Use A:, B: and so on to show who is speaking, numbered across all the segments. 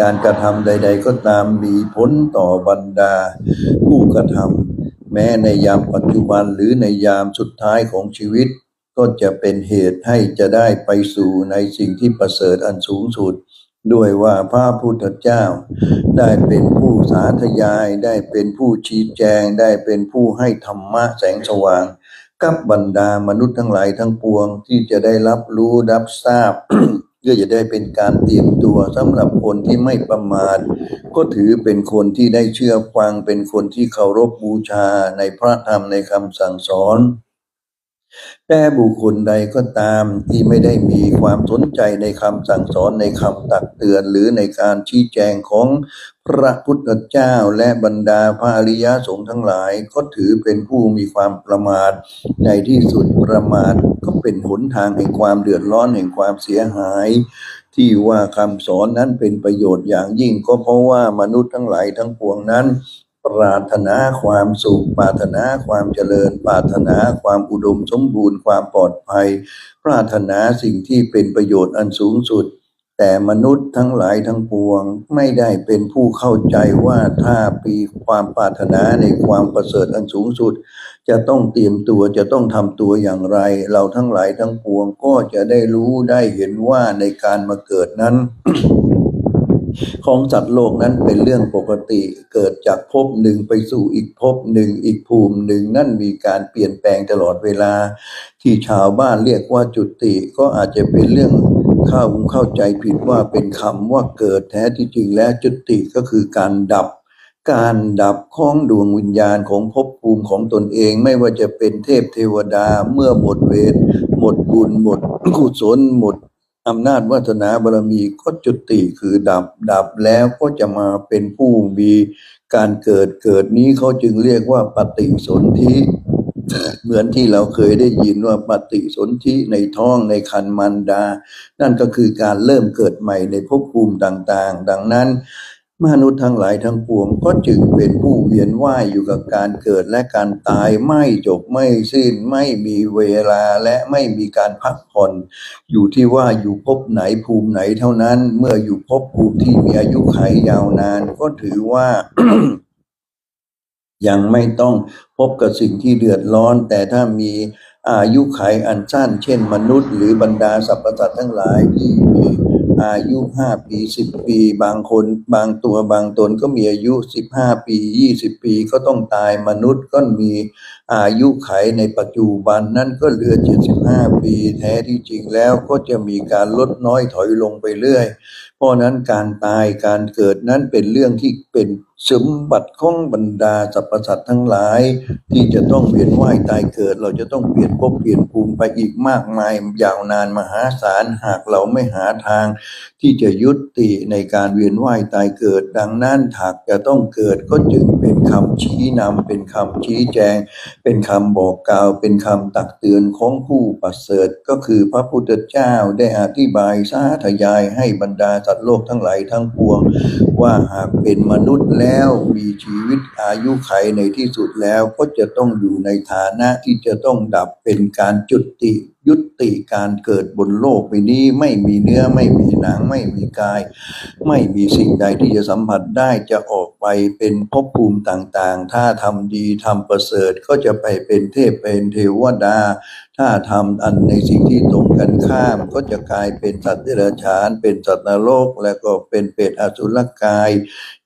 A: การกระทำใด ๆ ก็ตามมีผลต่อบรรดา ผู้กระทำแม้ในยามปัจจุบันหรือในยามสุดท้ายของชีวิต ก็จะเป็นเหตุให้จะได้ไปสู่ในสิ่งที่ประเสริฐอันสูงสุด ด้วยว่าพระพุทธเจ้า ได้เป็นผู้สาธยายได้เป็นผู้ชี้แจง ได้เป็นผู้ให้ธรรมะแสงสว่างกับบรรดามนุษย์ทั้งหลายทั้งปวงที่จะได้รับรู้รับทราบ เพื่อจะได้เป็นการเตรียมตัวสำหรับคนที่ไม่ประมาทก็ถือเป็นคนที่ได้เชื่อฟังเป็นคนที่เคารพบูชาในพระธรรมในคำสั่งสอน แต่บุคคลใดก็ตามที่ไม่ได้มีความสนใจในคำสั่งสอนในคำตักเตือนหรือในการชี้แจงของพระพุทธเจ้าและบรรดาพระอริยสงฆ์ทั้งหลายก็ถือเป็นผู้มีความประมาท ในที่สุดประมาทก็เป็นหนทางแห่งความเดือดร้อนแห่งความเสียหาย ที่ว่าคำสอนนั้นเป็นประโยชน์อย่างยิ่งก็เพราะว่ามนุษย์ทั้งหลายทั้งปวงนั้น ปรารถนาความสุข ปรารถนาความเจริญ ปรารถนาความอุดมสมบูรณ์ ความปลอดภัย ปรารถนาสิ่งที่เป็นประโยชน์อันสูงสุด แต่มนุษย์ทั้งหลายทั้งปวง ไม่ได้เป็นผู้เข้าใจว่าถ้าปีความปรารถนาในความประเสริฐอันสูงสุด จะต้องเตรียมตัวจะต้องทำตัวอย่างไร เราทั้งหลายทั้งปวงก็จะได้รู้ได้เห็นว่าในการมาเกิดนั้น ของสัตว์โลกนั้นเป็นเรื่องปกติเกิดจากภพหนึ่งไปสู่อีกภพหนึ่งอีกภูมิหนึ่งนั่นมีการเปลี่ยนแปลงตลอดเวลา ที่ชาวบ้านเรียกว่าจุติก็อาจจะเป็นเรื่องเข้าเข้าใจผิดว่าเป็นคำว่าเกิดแท้ที่จริงแล้วจุติก็คือการดับการดับของดวงวิญญาณของภพภูมิของตนเองไม่ว่าจะเป็นเทพเทวดาเมื่อหมดเวรหมดบุญหมดกุศลหมด อำนาจวัฒนาบารมีก็จุติคือดับดับแล้วก็จะมาเป็นผู้มีการเกิดเกิดนี้เขาจึงเรียกว่าปฏิสนธิเหมือนที่เราเคยได้ยินว่าปฏิสนธิในท้องในคันมันดา นั่นก็คือการเริ่มเกิดใหม่ในภพภูมิต่างๆ ดังนั้น มนุษย์ทั้งหลายทั้งปวงก็จึงเป็นผู้เวียนว่ายอยู่กับการเกิดและการตายไม่จบไม่สิ้นไม่มีเวลาและไม่มีการพักผ่อน อยู่ที่ว่าอยู่ภพไหนภูมิไหนเท่านั้น เมื่ออยู่ภพภูมิที่มีอายุขัยยาวนานก็ถือว่ายังไม่ต้องพบกับสิ่งที่เดือดร้อน แต่ถ้ามีอายุขัยอันสั้น เช่นมนุษย์ หรือบรรดาสรรพสัตว์ทั้งหลายที่มี อายุห้าปีสิบปี บางคนบางตัวบางตนก็มีอายุสิบห้าปียี่สิบปีก็ต้องตายมนุษย์ก็มีอายุไขในปัจจุบันนั่นก็เหลือเจ็ดสิบห้าปีแท้ที่จริงแล้วก็จะมีการลดน้อยถอยลงไปเรื่อย เพราะฉะนั้นการตายการเกิดนั้นเป็นเรื่องที่เป็น สมบัติของบรรดาสรรพสัตว์ทั้งหลาย ที่จะต้องเวียนว่ายตายเกิด เราจะต้องเปลี่ยนภพเปลี่ยนภูมิไปอีกมากมายยาวนานมหาศาลหากเราไม่หาทาง ที่จะยุติในการเวียนว่ายตายเกิด ดังนั้นหากจะต้องเกิดก็จึงเป็นคำชี้นำเป็นคำชี้แจง เป็นคำบอกกล่าว เป็นคำตักเตือนของผู้ประเสริฐก็คือพระพุทธเจ้าได้อธิบายสาธยายให้บรรดาสัตว์โลกทั้งหลายทั้งปวง ว่าหากเป็นมนุษย์แล้วมีชีวิตอายุไขในที่สุดแล้วก็จะต้องอยู่ในฐานะที่จะต้องดับเป็นการจุติยุติการเกิดบนโลกใบนี้ไม่มีเนื้อไม่มีหนังไม่มีกาย ไม่มีสิ่งใดที่จะสัมผัสได้จะออกไปเป็นภพภูมิต่างๆ ถ้าทำดีทำประเสริฐก็จะไปเป็นเทพเป็นเทวดา ถ้าทำอันในสิ่งที่ตรงกันข้ามก็จะกลายเป็นสัตว์เดรัจฉาน เป็นสัตว์นรก และก็เป็นเปรตอสุรกาย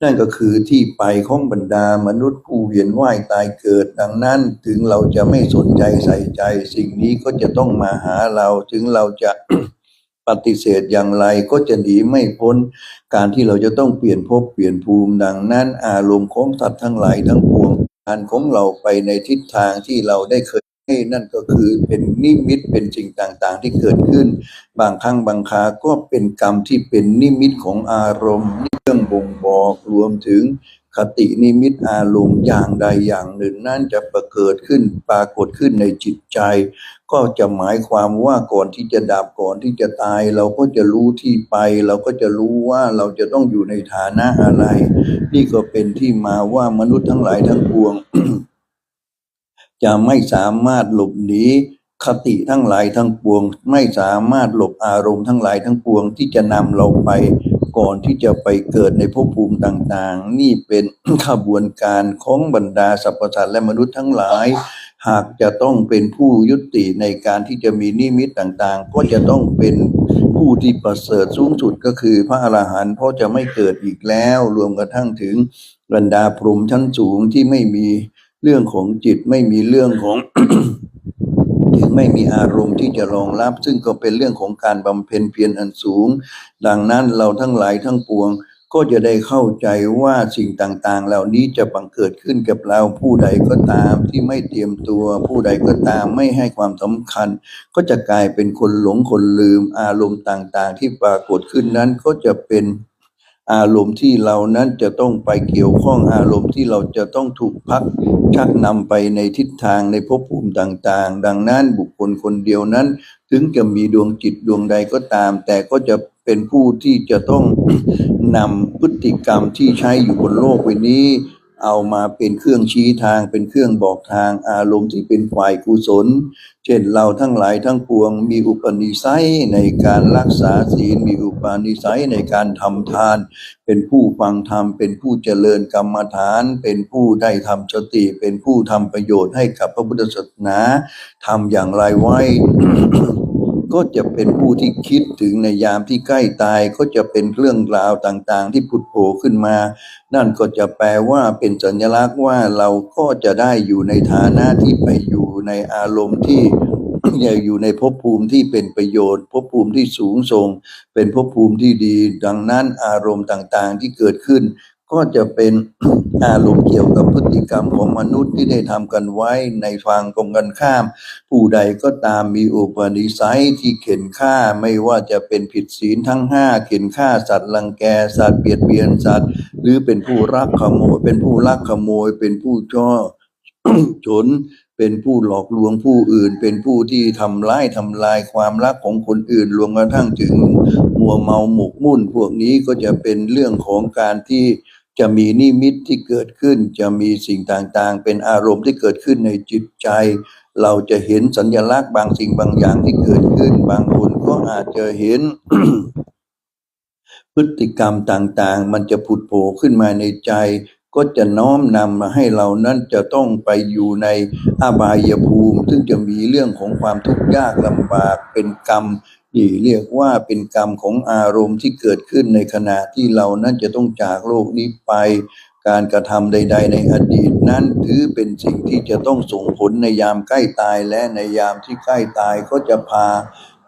A: นั่นก็คือที่ไปของบรรดามนุษย์ผู้เวียนว่ายตายเกิด ดังนั้นถึงเราจะไม่สนใจใส่ใจ สิ่งนี้ก็จะต้องมาหาเราถึงเราจะปฏิเสธอย่างไรก็จะหนีไม่พ้น การที่เราจะต้องเปลี่ยนภพเปลี่ยนภูมิดังนั้น อารมณ์ของสัตว์ทั้งหลายทั้งปวงการของเราไปในทิศทางที่เราได้เคย ให้นั่นก็คือเป็นนิมิตเป็นสิ่งต่างๆ ที่เกิดขึ้น บางครั้งบางคราก็เป็นกรรมที่เป็นนิมิตของอารมณ์เรื่องบ่งบอกรวมถึงคตินิมิตอารมณ์อย่างใดอย่างหนึ่ง นั่นจะประเกิดขึ้นปรากฏขึ้นในจิตใจ ก็จะหมายความว่าก่อนที่จะดับก่อนที่จะตาย เราก็จะรู้ที่ไป เราก็จะรู้ว่าเราจะต้องอยู่ในฐานะอะไร นี่ก็เป็นที่มาว่ามนุษย์ทั้งหลายทั้งปวง จะไม่สามารถหลบหนีคติทั้งหลายทั้งปวง ไม่สามารถหลบอารมณ์ทั้งหลายทั้งปวงที่จะนำเราไปก่อนที่จะไปเกิดในภพภูมิต่างๆ นี่เป็นขบวนการของบรรดาสรรพสัตว์และมนุษย์ทั้งหลาย หากจะต้องเป็นผู้ยุติในการที่จะมีนิมิตต่างๆ ก็จะต้องเป็นผู้ที่ประเสริฐสูงสุดก็คือพระอรหันต์เพราะจะไม่เกิดอีกแล้ว รวมกระทั่งถึงบรรดาพรหมชั้นสูงที่ไม่มี เรื่องของจิตไม่มีเรื่องของถึงไม่มีอารมณ์ที่จะรองรับ ซึ่งก็เป็นเรื่องของการบำเพ็ญเพียรอันสูง ดังนั้นเราทั้งหลายทั้งปวง ก็จะได้เข้าใจว่าสิ่งต่างๆ เหล่านี้จะบังเกิดขึ้นกับเราผู้ใดก็ตามที่ไม่เตรียมตัว ผู้ใดก็ตามไม่ให้ความสำคัญ ก็จะกลายเป็นคนหลงคนลืมอารมณ์ต่างๆ ที่ปรากฏขึ้นนั้นก็จะเป็น อารมณ์ที่เรานั้นจะต้องไปเกี่ยวข้องอารมณ์ที่เราจะต้องถูกพักชักนำไปในทิศทางในภพภูมิต่างๆ ดังนั้นบุคคลคนเดียวนั้น ถึงจะมีดวงจิตดวงใดก็ตาม แต่ก็จะเป็นผู้ที่จะต้องนำพฤติกรรมที่ใช้อยู่บนโลกใบนี้ เอามาเป็นเครื่องชี้ทางเป็นเครื่องบอกทางอารมณ์ที่เป็นฝ่ายกุศล เช่นเราทั้งหลายทั้งปวง มีอุปนิสัยในการรักษาศีลมีอุปนิสัยในการทำทาน เป็นผู้ฟังธรรมเป็นผู้เจริญกรรมฐาน เป็นผู้ได้ทำสติ เป็นผู้ทำประโยชน์ให้กับพระพุทธศาสนาทำอย่างไรไว้ ก็จะเป็นผู้ที่คิดถึงในยามที่ใกล้ตายก็จะเป็นเรื่องราวต่างๆ ที่ผุดโผล่ขึ้นมา นั่นก็จะแปลว่าเป็นสัญลักษณ์ว่าเราก็จะได้อยู่ในฐานะที่ไปอยู่ในอารมณ์ที่อย่าอยู่ในภพภูมิที่เป็นประโยชน์ภพภูมิที่สูงส่ง เป็นภพภูมิที่ดี ดังนั้นอารมณ์ต่างๆที่เกิดขึ้น ก็จะเป็นอารมณ์เกี่ยวกับพฤติกรรมของมนุษย์ที่ได้ทำกันไว้ในทางตรงกันข้าม ผู้ใดก็ตามมีอุปนิสัยที่เข็นฆ่าไม่ว่าจะเป็นผิดศีลทั้งห้าเข็นฆ่าสัตว์รังแกสัตว์เบียดเบียนสัตว์ หรือเป็นผู้รักขโมย เป็นผู้ลักขโมย เป็นผู้ช่อฉนเป็นผู้หลอกลวงผู้อื่น เป็นผู้ที่ทำร้ายทำลายความรักของคนอื่นรวมกระทั่งถึงมัวเมาหมกมุ่น พวกนี้ก็จะเป็นเรื่องของการที่ จะมีนิมิตที่เกิดขึ้น จะมีสิ่งต่างๆ เป็นอารมณ์ที่เกิดขึ้นในจิตใจ เราจะเห็นสัญลักษณ์บางสิ่งบางอย่างที่เกิดขึ้น บางคนก็อาจจะเห็น พฤติกรรมต่างๆ มันจะผุดโผล่ขึ้นมาในใจ ก็จะน้อมนำมาให้เรานั้นจะต้องไปอยู่ในอบายภูมิ ซึ่งจะมีเรื่องของความทุกข์ยากลำบากเป็นกรรม นี่เรียกว่าเป็นกรรมของอารมณ์ที่เกิดขึ้นในขณะที่เรานั้นจะต้องจากโลกนี้ไป การกระทำใด ๆ ในอดีตนั้นถือเป็นสิ่งที่จะต้องส่งผลในยามใกล้ตายและในยามที่ใกล้ตายก็จะพา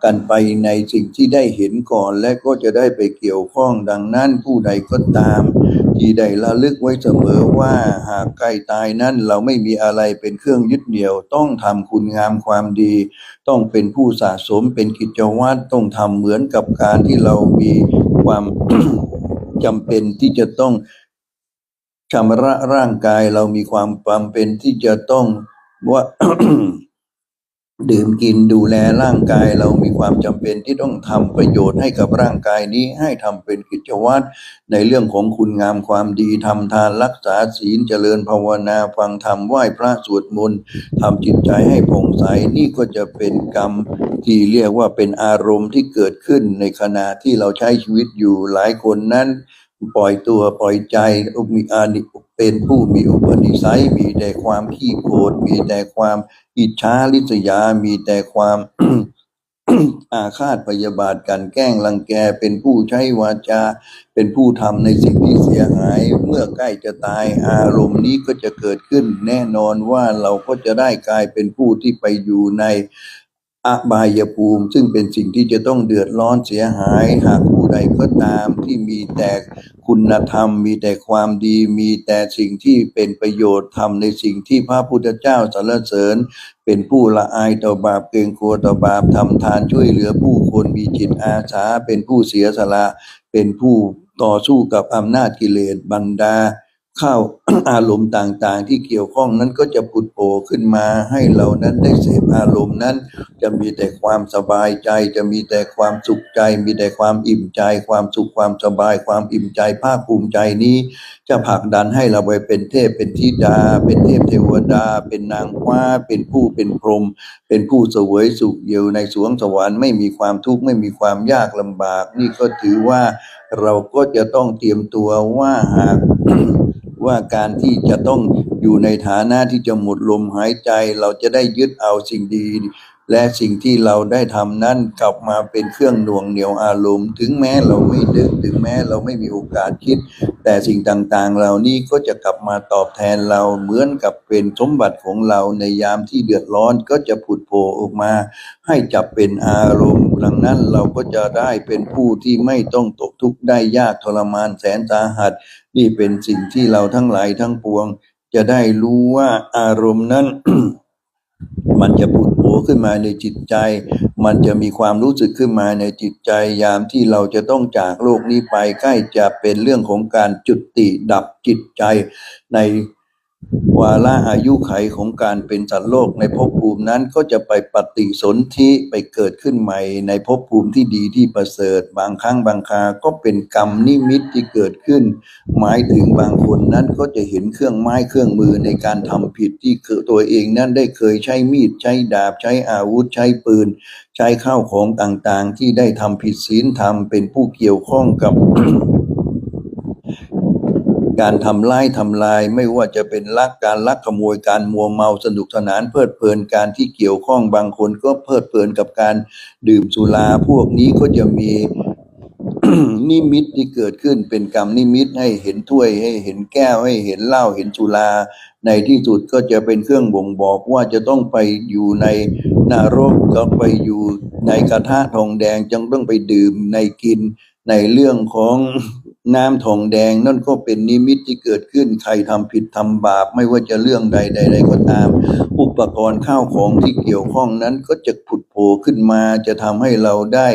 A: กันไปในสิ่งที่ได้เห็นก่อนและก็จะได้ไปเกี่ยวข้องดังนั้นผู้ใดก็ตาม ที่ได้ระลึกไว้เสมอว่าหากใกล้ตายนั้นเราไม่มีอะไรเป็นเครื่องยึดเหนี่ยวต้องทำคุณงามความดี ต้องเป็นผู้สะสมเป็นกิจวัตรต้องทำเหมือนกับการที่เรามีความจำเป็นที่จะต้องชำระร่างกายเรามีความจำเป็นที่จะต้องว่า ดื่มกินดูแลร่างกายเรามีความจำเป็นที่ต้องทำประโยชน์ให้กับร่างกายนี้ให้ทำเป็นกิจวัตรในเรื่องของคุณงามความดีทำทานรักษาศีลเจริญภาวนาฟังธรรมไหว้พระสวดมนต์ทำจิตใจให้ผ่องใสนี่ก็จะเป็นกรรมที่เรียกว่าเป็นอารมณ์ที่เกิดขึ้นในขณะที่เราใช้ชีวิตอยู่หลายคนนั้น ปล่อยตัวปล่อยใจมีอานิเป็นผู้มีอุปนิสัย มีแต่ความขี้โกรธมีแต่ความอิจฉาริษยา มีแต่ความอาฆาตพยาบาทกันแกล้งรังแกเป็นผู้ใช้วาจา เป็นผู้ทำในสิ่งที่เสียหาย เมื่อใกล้จะตายอารมณ์นี้ก็จะเกิดขึ้น แน่นอนว่าเราก็จะได้กลายเป็นผู้ที่ไปอยู่ใน อบายภูมิ ซึ่งเป็นสิ่งที่จะต้องเดือดร้อนเสียหาย หากผู้ใดก็ตามที่มีแต่คุณธรรม มีแต่ความดี มีแต่สิ่งที่เป็นประโยชน์ทำในสิ่งที่พระพุทธเจ้าสรรเสริญ เป็นผู้ละอายต่อบาปเกรงกลัวต่อบาปทำทานช่วยเหลือผู้คนมีจิตอาสา เป็นผู้เสียสละ เป็นผู้ต่อสู้กับอำนาจกิเลสบรรดา ข้าวอารมณ์ต่างๆ ที่เกี่ยวข้องนั้นก็จะผุดโผล่ขึ้นมาให้เรานั้นได้เสพอารมณ์นั้น จะมีแต่ความสบายใจ จะมีแต่ความสุขใจ มีแต่ความอิ่มใจ ความสุขความสบาย ความอิ่มใจภาคภูมิใจนี้ จะผลักดันให้เราไปเป็นเทพเป็นธิดา เป็นเทพเทวดา เป็นนางฟ้า เป็นผู้เป็นพรหมเป็นผู้เสวยสุขอยู่ในสวงสวรรค์ไม่มีความทุกข์ไม่มีความยากลำบาก นี่ก็ถือว่าเราก็จะต้องเตรียมตัวว่าหาก ว่าการที่จะต้องอยู่ในฐานะที่จะหมดลมหายใจ เราจะได้ยึดเอาสิ่งดี และสิ่งที่เราได้ทำนั้นกลับมาเป็นเครื่องหน่วงเหนียวอารมณ์ ถึงแม้เราไม่นึกถึงแม้เราไม่มีโอกาสคิด แต่สิ่งต่างๆ เหล่านี้ก็จะกลับมาตอบแทนเราเหมือนกับเป็นสมบัติของเราในยามที่เดือดร้อนก็จะผุดโผล่ออกมา ให้จับเป็นอารมณ์ดังนั้นเราก็จะได้เป็นผู้ที่ไม่ต้องตกทุกข์ได้ยากทรมานแสนสาหัส นี่เป็นสิ่งที่เราทั้งหลายทั้งปวง จะได้รู้ว่าอารมณ์นั้น มันจะผุด ขึ้นมาในจิตใจ มันจะมีความรู้สึกขึ้นมาในจิตใจ ยามที่เราจะต้องจากโลกนี้ไปใกล้จะเป็นเรื่องของการจุดติดับจิตใจใน วาระอายุไขของการเป็นสัตว์โลกในภพภูมินั้นก็จะไปปฏิสนธิไปเกิดขึ้นใหม่ ในภพภูมิที่ดีที่ประเสริฐ บางครั้งบางคาก็เป็นกรรมนิมิตที่เกิดขึ้น หมายถึงบางคนนั้นก็จะเห็นเครื่องไม้เครื่องมือในการทำผิดที่คือตัวเองนั้นได้เคยใช้มีดใช้ดาบใช้อาวุธใช้ปืน ใช้ข้าวของต่างๆ ที่ได้ทำผิดศีลธรรมเป็นผู้เกี่ยวข้องกับ การทำร้ายทำลาย ไม่ว่าจะเป็นลักการลักขโมยการมัวเมาสนุกสนานเพลิดเพลินการที่เกี่ยวข้องบางคนก็เพลิดเพลินกับการดื่มสุราพวกนี้ก็จะมีนิมิตที่เกิดขึ้นเป็นกรรมนิมิตให้เห็นถ้วยให้เห็นแก้วให้เห็นเหล้าเห็นสุราในที่สุดก็จะเป็นเครื่องบ่งบอกว่าจะต้องไปอยู่ในนรกก็ไปอยู่ในกระทะทองแดงจึงต้องไปดื่มในกินในเรื่องของ น้ำทองแดงนั่นก็เป็นนิมิตที่เกิดขึ้นใครทำผิดทำบาป ไม่ว่าจะเรื่องใดใดๆก็ตาม อุปกรณ์ข้าวของที่เกี่ยวข้องนั้นก็จะผุดโผล่ขึ้นมา จะทำให้เราได้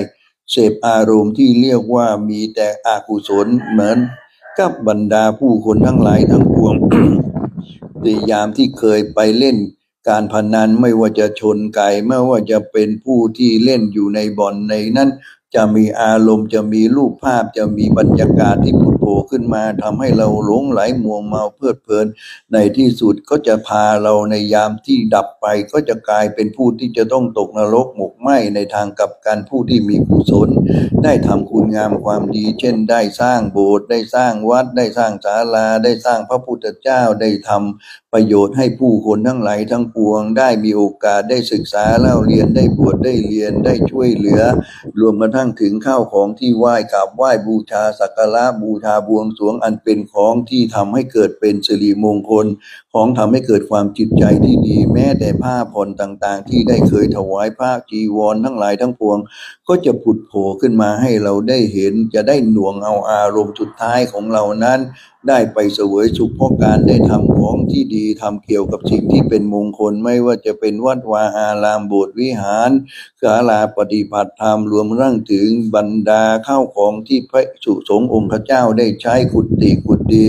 A: เสพอารมณ์ที่เรียกว่ามีแต่อากุศลเหมือนกับบรรดาผู้คนทั้งหลายทั้งปวงในยามที่เคยไปเล่นการพนันไม่ว่าจะชนไก่ไม่ว่าจะเป็นผู้ที่เล่นอยู่ในบ่อนในนั้น จะมีอารมณ์จะมีรูปภาพจะมีบรรยากาศที่ผุด ล่ขึ้นมาทำให้เราหลงไหลมัวเมาเพลิดเพลิน ในที่สุดก็จะพาเราในยามที่ดับไป ก็จะกลายเป็นผู้ที่จะต้องตกนรกหมกไหมในทางกับการผู้ที่มีกุศล ได้ทำคุณงามความดี เช่น ได้สร้างโบสถ์ได้สร้างวัด ได้สร้างศาลา ได้สร้างพระพุทธเจ้าได้ทำประโยชน์ให้ผู้คนทั้งหลายทั้งปวง ได้มีโอกาสได้ศึกษาเล่าเรียนได้บวชได้เรียนได้ช่วยเหลือ รวมกระทั่งถึงข้าวของที่ไหว้กราบไหว้บูชาสักการะบูชาบวงสรวงอันเป็นของที่ทำให้เกิดเป็นสิริมงคล ของทำให้เกิดความจิตใจที่ดี แม้แต่ผ้าผ่อนต่างๆ ที่ได้เคยถวายผ้าจีวรทั้งหลายทั้งปวง ก็จะผุดโผล่ขึ้นมาให้เราได้เห็นจะได้หน่วงเอาอารมณ์สุดท้ายของเรานั้นได้ไปเสวยสุขเพราะการได้ทำของที่ดีทำเกี่ยวกับสิ่งที่เป็นมงคลไม่ว่าจะเป็นวัดวาอารามโบสถ์วิหารศาลาปฏิบัติธรรมรวมทั้งถึงบรรดาข้าวของที่พระสุสงฆ์องค์เจ้าได้ใช้กุฏิกุฏิ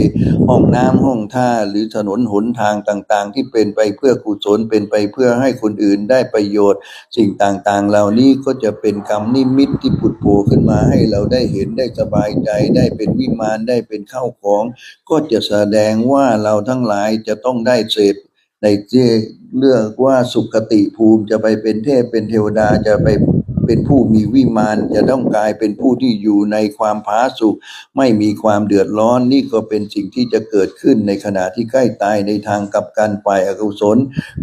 A: ห้องน้ำห้องท่าหรือถนนหนทางต่างๆ ที่เป็นไปเพื่อกุศลเป็นไปเพื่อให้คนอื่นได้ประโยชน์ สิ่งต่างๆ เหล่านี้ก็จะเป็นกรรมนิมิตที่ผุดโผล่ขึ้นมาให้เราได้เห็นได้สบายใจได้เป็นวิมานได้เป็นข้าวของก็จะแสดงว่าเราทั้งหลายจะต้องได้เสพในเรื่องว่าสุขติภูมิจะไปเป็นเทพเป็นเทวดาจะไป เป็นผู้มีวิมานจะต้องกลายเป็นผู้ที่อยู่ในความผาสุกไม่มีความเดือดร้อน นี่ก็เป็นสิ่งที่จะเกิดขึ้นในขณะที่ใกล้ตายในทางกับการฝ่ายอกุศล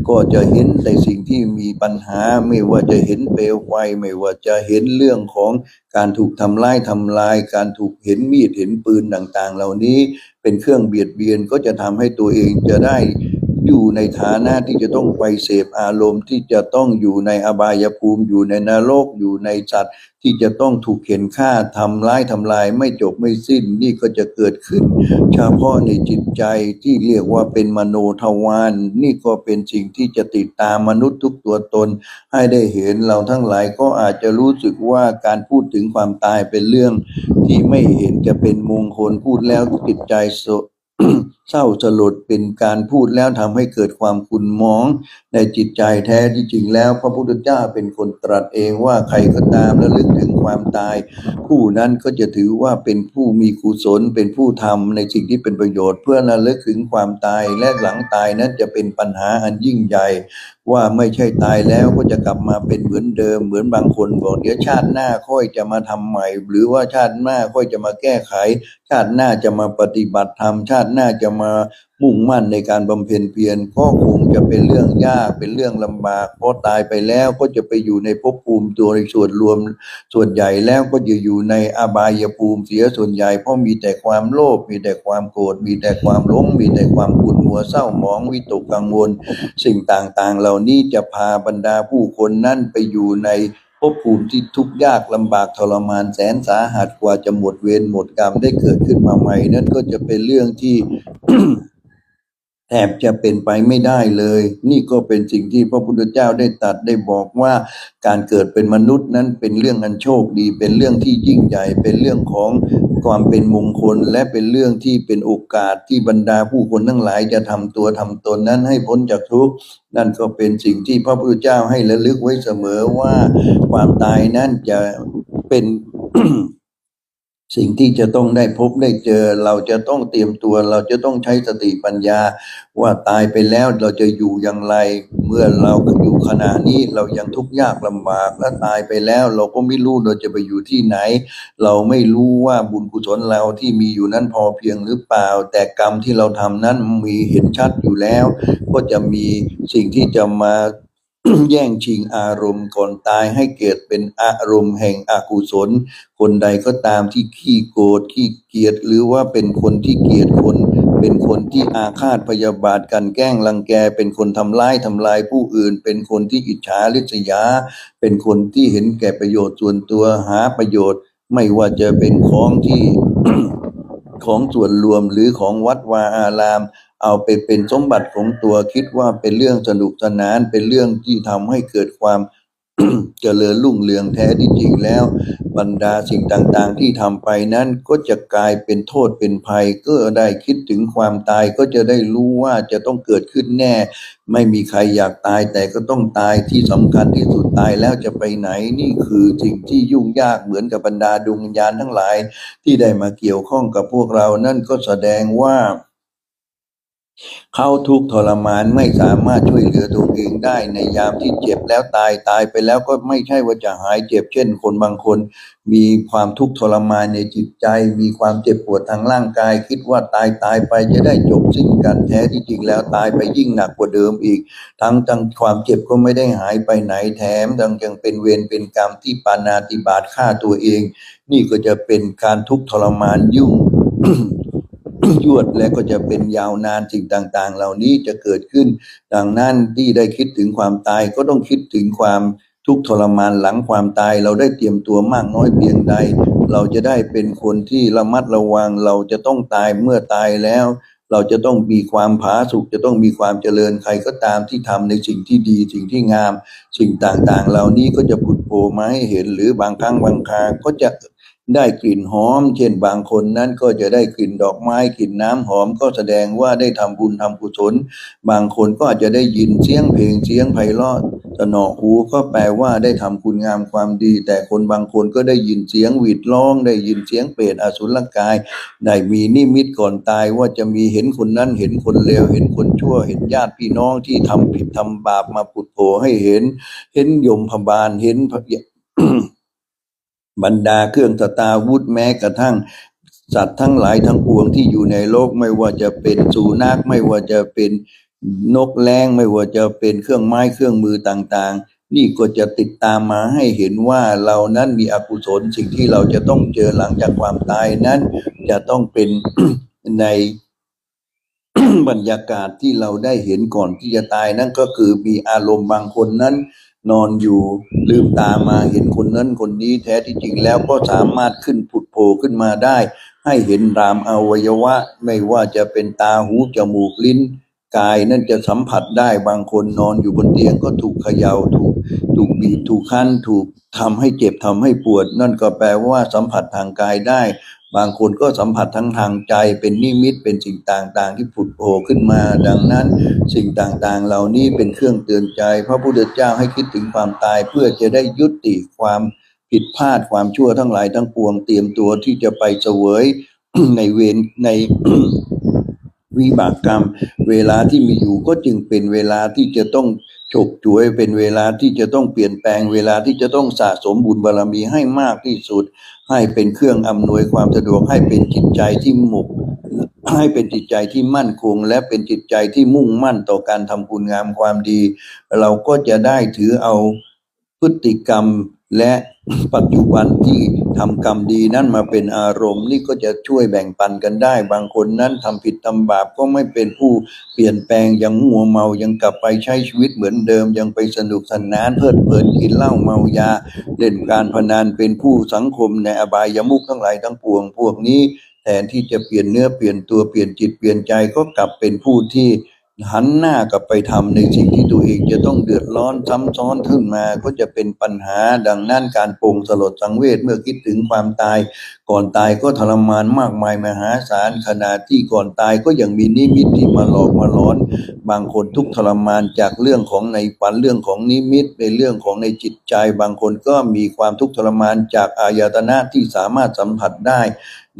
A: ก็จะเห็นในสิ่งที่มีปัญหาไม่ว่าจะเห็นเปลวไฟไม่ว่าจะเห็นเรื่องของการถูกทำร้ายทำลาย การถูกเห็นมีดเห็นปืนต่างๆ เหล่านี้เป็นเครื่องเบียดเบียนก็จะทำให้ตัวเองจะได้ อยู่ในฐานะที่จะต้องไปเสพอารมณ์ที่จะต้องอยู่ในอบายภูมิ อยู่ในนรกอยู่ในสัตว์ ที่จะต้องถูกเข็นฆ่าทำร้ายทำลายไม่จบไม่สิ้นนี่ก็จะเกิดขึ้น เฉพาะในจิตใจที่เรียกว่าเป็นมโนทวารนี่ก็เป็นสิ่งที่จะติดตามมนุษย์ทุกตัวตน ให้ได้เห็นเราทั้งหลายก็อาจจะรู้สึกว่าการพูดถึงความตายเป็นเรื่อง ที่ไม่เห็นจะเป็นมงคลพูดแล้วจิตใจส เศร้าสลดเป็นการพูดแล้วทำให้เกิดความขุ่นมอง ในจิตใจแท้ที่จริงแล้ว พระพุทธเจ้าเป็นคนตรัสเองว่าใครก็ตามระลึกถึงความตาย ผู้นั้นก็จะถือว่าเป็นผู้มีกุศลเป็นผู้ทำในสิ่งที่เป็นประโยชน์ เพื่อระลึกถึงความตายและหลังตายนั้นจะเป็นปัญหาอันยิ่งใหญ่ ว่าไม่ใช่ตายแล้วก็จะกลับมาเป็นเหมือนเดิม เหมือนบางคนบอกเดี๋ยวชาติหน้าค่อยจะมาทำใหม่ หรือว่าชาติหน้าค่อยจะมาแก้ไข ชาติหน้าจะมาปฏิบัติธรรมชาติหน้าจะมามุ่งมั่นในการบำเพ็ญเพียรก็คงจะเป็นเรื่องยากเป็นเรื่องลำบากเพราะตายไปแล้วก็จะไปอยู่ในภพภูมิตัวในส่วนรวมส่วนใหญ่แล้วก็จะอยู่ในอบายภูมิเสียส่วนใหญ่เพราะมีแต่ความโลภมีแต่ความโกรธมีแต่ความหลงมีแต่ความขุ่นมัวเศร้าหมองวิตกกังวล สิ่งต่างๆ เหล่านี้จะพาบรรดาผู้คนนั่นไปอยู่ใน ภภูมิที่ทุกข์ยากลำบากทรมานแสนสาหัสกว่าจะหมดเวรหมดกรรมได้เกิดขึ้นมาใหม่นั่นก็จะเป็นเรื่องที่ แทบจะเป็นไปไม่ได้เลย นี่ก็เป็นสิ่งที่พระพุทธเจ้าได้ตัดได้บอกว่า การเกิดเป็นมนุษย์นั้นเป็นเรื่องอันโชคดี เป็นเรื่องที่ยิ่งใหญ่ เป็นเรื่องของความเป็นมงคล และเป็นเรื่องที่เป็นโอกาสที่บรรดาผู้คนทั้งหลายจะทำตัวทำตนนั้นให้พ้นจากทุกข์นั่นก็เป็นสิ่งที่พระพุทธเจ้าให้ระลึกไว้เสมอว่าความตายนั้นจะเป็น สิ่งที่จะต้องได้พบได้เจอ เราจะต้องเตรียมตัว เราจะต้องใช้สติปัญญา ว่าตายไปแล้วเราจะอยู่อย่างไร เมื่อเราอยู่ขณะนี้เรายังทุกข์ยากลำบากและตายไปแล้ว เราก็ไม่รู้เราจะไปอยู่ที่ไหน เราไม่รู้ว่าบุญกุศลเราที่มีอยู่นั้นพอเพียงหรือเปล่า แต่กรรมที่เราทำนั้นมีเห็นชัดอยู่แล้ว ก็จะมีสิ่งที่จะมา แย่งชิงอารมณ์ก่อนตายให้เกิดเป็นอารมณ์แห่งอกุศล คนใดก็ตามที่ขี้โกรธขี้เกียจหรือว่าเป็นคนที่เกลียดคน เป็นคนที่อาฆาตพยาบาทกันแกล้งรังแก เป็นคนทำร้ายทำลายผู้อื่น เป็นคนที่อิจฉาริษยา เป็นคนที่เห็นแก่ประโยชน์ส่วนตัวหาประโยชน์ ไม่ว่าจะเป็นของที่ของส่วนรวมหรือของวัดวาอาราม เอาไปเป็นสมบัติของตัวคิดว่าเป็นเรื่องสนุกสนาน เป็นเรื่องที่ทำให้เกิดความเจริญรุ่งเรืองแท้ที่จริงแล้ว บรรดาสิ่งต่างๆ ที่ทำไปนั้นก็จะกลายเป็นโทษเป็นภัย ก็ได้คิดถึงความตายก็จะได้รู้ว่าจะต้องเกิดขึ้นแน่ ไม่มีใครอยากตายแต่ก็ต้องตายที่สำคัญที่สุดตายแล้วจะไปไหนนี่คือสิ่งที่ยุ่งยากเหมือนกับบรรดาดวงวิญญาณทั้งหลาย ที่ได้มาเกี่ยวข้องกับพวกเรานั่นก็แสดงว่า เขาทุกข์ทรมานไม่สามารถช่วยเหลือตัวเองได้ในยามที่เจ็บแล้วตายตายไปแล้วก็ไม่ใช่ว่าจะหายเจ็บ เช่น คนบางคน มีความทุกข์ทรมานในจิตใจ มีความเจ็บปวดทางร่างกาย คิดว่าตายตายไปจะได้จบสิ้นกันแท้ที่จริงแล้วตายไปยิ่งหนักกว่าเดิมอีก ทั้งทั้งความเจ็บก็ไม่ได้หายไปไหนแถมยังยังเป็นเวรเป็นกรรมที่ปานาติบาตฆ่าตัวเอง นี่ก็จะเป็นการทุกข์ทรมานยุ่ง ยวดและก็จะเป็นยาวนานสิ่งต่าง ๆ เหล่านี้จะเกิดขึ้น ดังนั้นที่ได้คิดถึงความตายก็ต้องคิดถึงความทุกข์ทรมานหลังความตายเราได้เตรียมตัวมากน้อยเพียงใด เราจะได้เป็นคนที่ระมัดระวัง เราจะต้องตายเมื่อตายแล้ว เราจะต้องมีความผาสุกจะต้องมีความเจริญใครก็ตามที่ทำในสิ่งที่ดีสิ่งที่งาม สิ่งต่างๆ เหล่านี้ก็จะผุดโผล่มาให้เห็น หรือบางครั้งบางคราก็จะ ได้กลิ่นหอม เช่นบางคนนั้นก็จะได้กลิ่นดอกไม้กลิ่นน้ำหอมก็แสดงว่าได้ทำบุญทำกุศลบางคนก็อาจจะได้ยินเสียงเพลงเสียงไพเราะสนอหูก็แปลว่าได้ทำคุณงามความดี แต่คนบางคนก็ได้ยินเสียงหวีดร้อง ได้ยินเสียงเปรตอสุรกาย ได้มีนิมิตก่อนตายว่าจะมีเห็นคนนั้นเห็นคนเลวเห็นคนชั่วเห็นญาติพี่น้องที่ทำผิดทำบาปมาปุดโผให้เห็น เห็นยมพบาลเห็น บรรดาเครื่องสตาวุธแม้กระทั่งสัตว์ทั้งหลายทั้งปวงที่อยู่ในโลกไม่ว่าจะเป็นสุนัขไม่ว่าจะเป็นนกแร้งไม่ว่าจะเป็นเครื่องไม้เครื่องมือต่างๆ นี่ก็จะติดตามมาให้เห็นว่าเรานั้นมีอกุศลสิ่งที่เราจะต้องเจอหลังจากความตายนั้น จะต้องเป็นในบรรยากาศที่เราได้เห็นก่อนที่จะตายนั่นก็คือมีอารมณ์บางคนนั้น นอนอยู่ลืมตามาเห็นคนนั้นคนนี้แท้ที่จริงแล้วก็สามารถขึ้นผุดโผล่ขึ้นมาได้ ให้เห็นรามอวัยวะ ไม่ว่าจะเป็นตาหูจมูกลิ้น กายนั่นจะสัมผัสได้บางคนนอนอยู่บนเตียงก็ถูกเขยา่าถูกถูกบีบถูกคั้นถูกทำให้เจ็บทำให้ปวด นั่นก็แปลว่าสัมผัสทางกายได้ บางคนก็สัมผัสทั้งทางใจเป็นนิมิตเป็นสิ่งต่างๆ ที่ผุดโผล่ขึ้นมา ดังนั้นสิ่งต่างๆ เหล่านี้เป็นเครื่องเตือนใจ พระพุทธเจ้าให้คิดถึงความตายเพื่อจะได้ยุติความผิดพลาดความชั่วทั้งหลายทั้งปวงเตรียมตัวที่จะไปเสวยในเวรในวิบากกรรม เวลาที่มีอยู่ก็จึงเป็นเวลาที่จะต้องฉกฉวยเป็นเวลาที่จะต้องเปลี่ยนแปลงเวลาที่จะต้องสะสมบุญบารมีให้มากที่สุด ให้เป็นเครื่องอำนวยความสะดวกให้เป็นจิตใจที่หมกให้เป็นจิตใจที่มั่นคง และเป็นจิตใจที่มุ่งมั่นต่อการทำคุณงามความดี เราก็จะได้ถือเอาพฤติกรรมและ ปัจจุบันที่ทำกรรมดีนั้นมาเป็นอารมณ์ นี่ก็จะช่วยแบ่งปันกันได้ บางคนนั้นทำผิดทำบาปก็ไม่เป็นผู้เปลี่ยนแปลงยังมัวเมายังกลับไปใช้ชีวิตเหมือนเดิม ยังไปสนุกสนานเพลิดเพลินกินเหล้าเมายา เล่นการพนันเป็นผู้สังคมในอบายมุขทั้งหลายทั้งปวงพวกนี้ แทนที่จะเปลี่ยนเนื้อเปลี่ยนตัวเปลี่ยนจิตเปลี่ยนใจก็กลับเป็นผู้ที่ หันหน้ากลับไปทำในสิ่งที่ตัวเองจะต้องเดือดร้อนซ้ำซ้อนขึ้นมาก็จะเป็นปัญหาดังนั้นการปรงสลดสังเวชเมื่อคิดถึงความตาย ก่อนตายก็ทรมานมากมายมหาศาลขณะที่ก่อนตายก็ยังมีนิมิตที่มาหลอกมาหลอน บางคนทุกทรมานจากเรื่องของในฝันเรื่องของนิมิตในเรื่องของในจิตใจ บางคนก็มีความทุกข์ทรมานจากอายตนะที่สามารถสัมผัสได้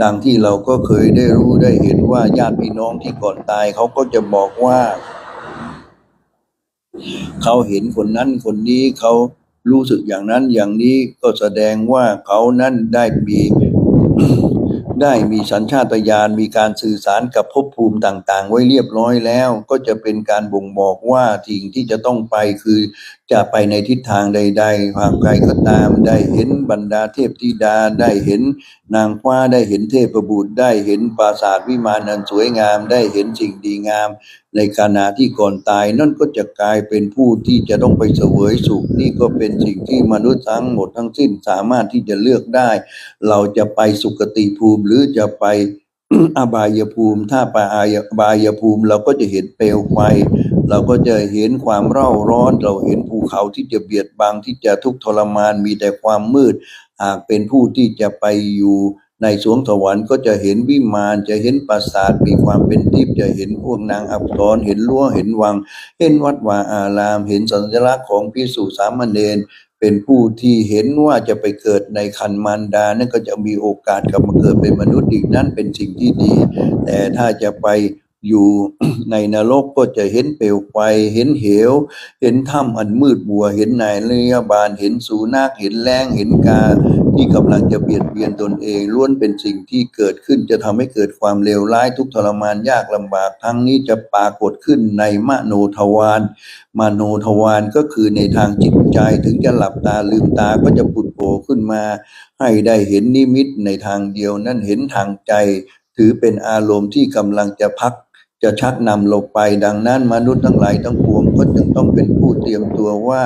A: ดังที่เราก็เคยได้รู้ได้เห็นว่าญาติพี่น้องที่ก่อนตายเขาก็จะบอกว่า เขาเห็นคนนั้นคนนี้เขารู้สึกอย่างนั้นอย่างนี้ก็แสดงว่าเขานั้นได้มี ได้มีสัญชาตญาณมีการสื่อสารกับภพภูมิต่างๆ ไว้เรียบร้อยแล้ว ก็จะเป็นการบ่งบอกว่าสิ่งที่จะต้องไปคือจะไปในทิศทางใด ๆ ความไกลก็ตามได้เห็นบรรดาเทพธิดาได้เห็นนางฟ้าได้เห็นเทพบุตรได้เห็นปราสาทวิมานอันสวยงาม ได้เห็นสิ่งดีงาม ในขณะที่ก่อนตายนั่นก็จะกลายเป็นผู้ที่จะต้องไปเสวยสุขนี่ก็เป็นสิ่งที่มนุษย์ทั้งหมดทั้งสิ้นสามารถที่จะเลือกได้ เราจะไปสุคติภูมิหรือจะไปอบายภูมิ ถ้าไปอบายภูมิเราก็จะเห็นเปลวไฟเราก็จะเห็นความเร่าร้อน เราเห็นภูเขาที่จะเบียดบังที่จะทุกข์ทรมานมีแต่ความมืดหากเป็นผู้ที่จะไปอยู่ ในสวงสวรรค์ก็จะเห็นวิมานจะเห็นปราสาทมีความเป็นทิพย์จะเห็นพวกนางอับสรเห็นรั้วเห็นวัง เห็นวัดวาอาราม เห็นสัญลักษณ์ของพิสุสามเณรเป็นผู้ที่เห็นว่าจะไปเกิดในคันมารดานั่นก็จะมีโอกาสกลับมาเกิดเป็นมนุษย์อีกนั่นเป็นสิ่งที่ดี แต่ถ้าจะไป อยู่ในนรกก็จะเห็นเปลวไฟเห็นเหว เห็นถ้ำอันมืดบัว เห็นนายเรือบานเห็นสูนักเห็นแรงเห็นกาที่กำลังจะเบียดเบียนตนเองล้วนเป็นสิ่งที่เกิดขึ้นจะทำให้เกิดความเลวร้ายทุกทรมานยากลำบากทั้งนี้จะปรากฏขึ้นในมโนทวารมโนทวารก็คือในทางจิตใจถึงจะหลับตาลืมตาก็จะปุดโผล่ขึ้นมา ให้ได้เห็นนิมิตในทางเดียวนั่นเห็นทางใจ ถือเป็นอารมณ์ที่กำลังจะพัก จะชักนำลงไปดังนั้นมนุษย์ทั้งหลายทั้งปวงก็จึงต้องเป็นผู้เตรียมตัวว่า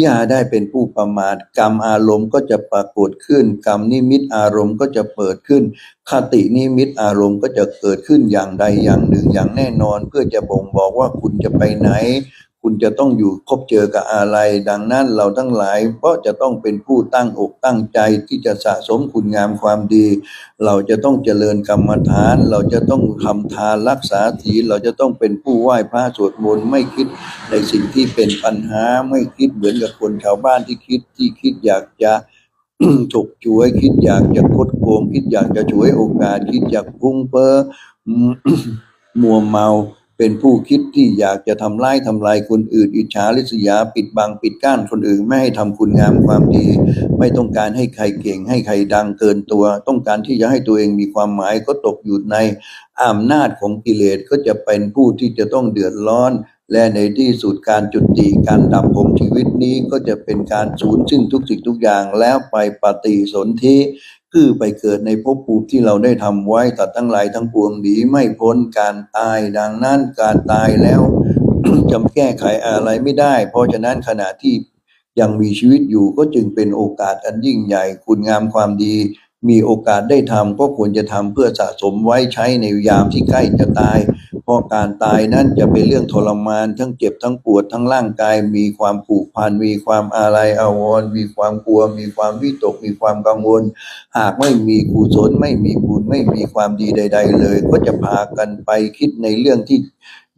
A: อย่าได้เป็นผู้ประมาทกรรมอารมณ์ก็จะปรากฏขึ้น กรรมนิมิตอารมณ์ก็จะเปิดขึ้น คตินิมิตอารมณ์ก็จะเกิดขึ้นอย่างใดอย่างหนึ่งอย่างแน่นอน เพื่อจะบ่งบอกว่าคุณจะไปไหน คุณจะต้องอยู่พบเจอกับอะไรดังนั้นเราทั้งหลายก็จะต้องเป็นผู้ตั้งอกตั้งใจที่จะสะสมคุณงามความดี เราจะต้องเจริญกรรมฐาน เราจะต้องทำทานรักษาศีลเราจะต้องเป็นผู้ไหว้พระสวดมนต์ไม่คิดในสิ่งที่เป็นปัญหาไม่คิดเหมือนกับคนชาวบ้านที่คิดที่คิดอยากจะฉกฉวยคิดอยากจะคดโกงคิดอยากจะฉวยโอกาส คิดอยากพุ่งเพ้อมัวเมา เป็นผู้คิดที่อยากจะทำร้ายทำลายคนอื่น อิจฉาริษยาปิดบังปิดกั้นคนอื่น ไม่ให้ทำคุณงามความดี ไม่ต้องการให้ใครเก่ง ให้ใครดังเกินตัว ต้องการที่จะให้ตัวเองมีความหมายก็ตกอยู่ในอำนาจของกิเลสก็จะเป็นผู้ที่จะต้องเดือดร้อน และในที่สุดการจุติการดับของชีวิตนี้ก็จะเป็นการสูญสิ้นทุกสิ่งทุกอย่างแล้วไปปฏิสนธิ คือไปเกิดในภพภูมิที่เราได้ทำไว้ตัดทั้งหลายทั้งปวงหนีไม่พ้นการตายดังนั้นการตายแล้วจำแก้ไขอะไรไม่ได้ เพราะฉะนั้นขณะที่ยังมีชีวิตอยู่ก็จึงเป็นโอกาสอันยิ่งใหญ่ คุณงามความดี มีโอกาสได้ทำก็ควรจะทำเพื่อสะสมไว้ใช้ในยามที่ใกล้จะตาย เพราะการตายนั้นจะเป็นเรื่องทรมาน ทั้งเจ็บทั้งปวดทั้งร่างกาย มีความผูกพันมีความอาลัยอาวรณ์มีความกลัว มีความวิตก มีความกังวล หากไม่มีกุศลไม่มีบุญไม่มีความดีใด ๆ เลย ก็จะพากันไปคิดในเรื่องที่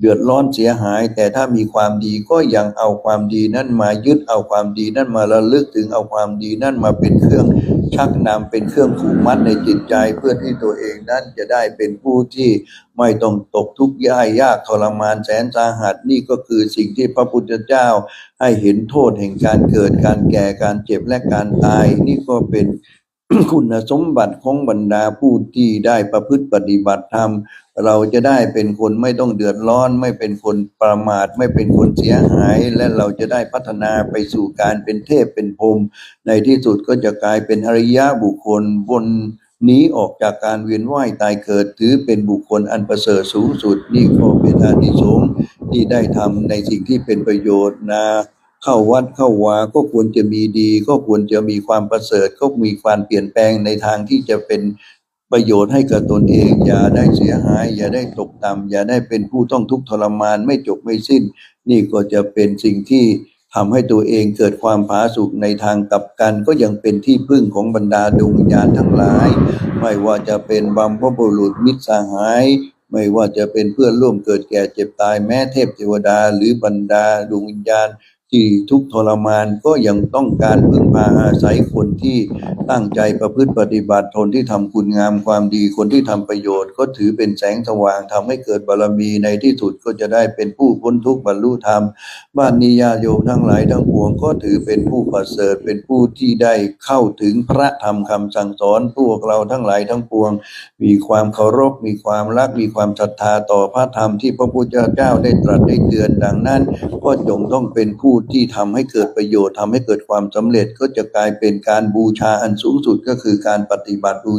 A: เดือดร้อนเสียหาย แต่ถ้ามีความดีก็ยังเอาความดีนั้นมายึดเอาความดีนั้นมาระลึกถึงเอาความดีนั้นมาเป็นเครื่อง ชักนำเป็นเครื่องผูกมัดในจิตใจเพื่อที่ตัวเองนั้นจะได้เป็นผู้ที่ไม่ต้องตกทุกข์ยากยากทรมานแสนสาหัสนี่ก็คือสิ่งที่พระพุทธเจ้า ให้เห็นโทษแห่งการเกิดการแก่การเจ็บและการตาย นี่ก็เป็นคุณสมบัติของบรรดาผู้ที่ได้ประพฤติปฏิบัติธรรม เราจะได้เป็นคนไม่ต้องเดือดร้อน ไม่เป็นคนประมาท ไม่เป็นคนเสียหาย และเราจะได้พัฒนาไปสู่การเป็นเทพเป็นพรมในที่สุดก็จะกลายเป็นอริยะบุคคลบนหนี้ออกจากการเวียนว่ายตายเกิดถือเป็นบุคคลอันประเสริฐสูงสุด นี่ก็เป็นอานิสงส์ที่ได้ทำในสิ่งที่เป็นประโยชน์นะเข้าวัดเข้าวาก็ควรจะมีดี ก็ควรจะมีความประเสริฐก็มีความเปลี่ยนแปลงในทางที่จะเป็น ประโยชน์ให้กับตนเอง อย่าได้เสียหาย อย่าได้ตกต่ำอย่าได้เป็นผู้ต้องทุกข์ทรมานไม่จบไม่สิ้น นี่ก็จะเป็นสิ่งที่ทำให้ตัวเองเกิดความผาสุกในทางกลับกัน ก็ยังเป็นที่พึ่งของบรรดาดวงวิญญาณทั้งหลาย ไม่ว่าจะเป็นบัมพบุรุษมิตรสหาย ไม่ว่าจะเป็นเพื่อนร่วมเกิดแก่เจ็บตายแม้เทพเทวดา หรือบรรดาดวงวิญญาณ ที่ทุกทรมานก็ยังต้องการพึ่งพาอาศัยคนที่ตั้งใจประพฤติปฏิบัติทนที่ทำคุณงามความดีคนที่ทำประโยชน์ ก็ถือเป็นแสงสว่างทำให้เกิดบารมีในที่สุดก็จะได้เป็นผู้พ้นทุกข์บรรลุธรรม บ้านนิยาโยมทั้งหลายทั้งปวงก็ถือเป็นผู้ประเสริฐเป็นผู้ที่ได้เข้าถึงพระธรรมคำสั่งสอนพวกเราทั้งหลายทั้งปวง มีความเคารพมีความรักมีความศรัทธาต่อพระธรรมที่พระพุทธเจ้าได้ตรัสได้เตือนดังนั้น ก็จงต้องเป็นผู้ที่ทำให้เกิดประโยชน์ทำให้เกิดความสำเร็จก็จะกลายเป็นการบูชาอันสูงสุดก็คือการปฏิบัติบู